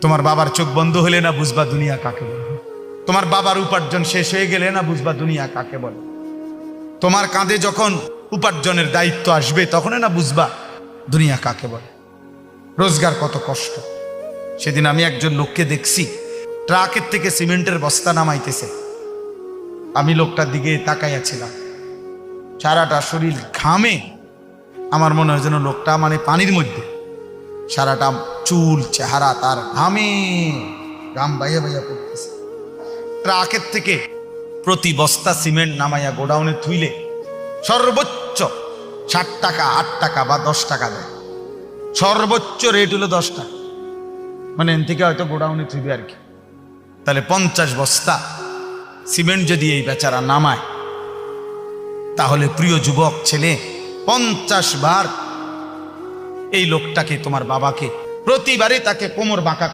তোমার বাবার চোখ বন্ধ হলে না বুঝবা দুনিয়া কাকে বলে? তোমার বাবার উপার্জন শেষ হয়ে গেলে না বুঝবা দুনিয়া কাকে বলে? তোমার কাঁধে যখন উপার্জনের দায়িত্ব আসবে তখন না বুঝবা দুনিয়া কাকে বলে? রোজগার কত কষ্ট। সেদিন আমি একজন লোককে দেখছি, ট্রাকের থেকে সিমেন্টের বস্তা নামাইতেছে। আমি লোকটার দিকে তাকাইয়াছিলাম। সারাটা শরীর ঘামে, আমার মনে হয় যেন লোকটা মানে পানির মধ্যে। সারাটা চুল, চেহারা, তার ঘামে। ঘাম বাইয়া বাইয়া পড়তেছে। ট্রাকের থেকে প্রতি বস্তা সিমেন্ট নামাইয়া গোডাউনে থুইলে সর্বোচ্চ ষাট টাকা, আট টাকা বা দশ টাকা দেয়। সর্বোচ্চ রেট হলো দশ টাকা। মানে এন থেকে হয়তো গোডাউনে থুইবে আর কি। তাহলে পঞ্চাশ বস্তা সিমেন্ট যদি এই বেচারা নামায়, তাহলে প্রিয় যুবক ছেলে, পঞ্চাশ বার এই লোকটাকে, তোমার বাবাকে প্রতিবারে তাকে কোমর বাঁকা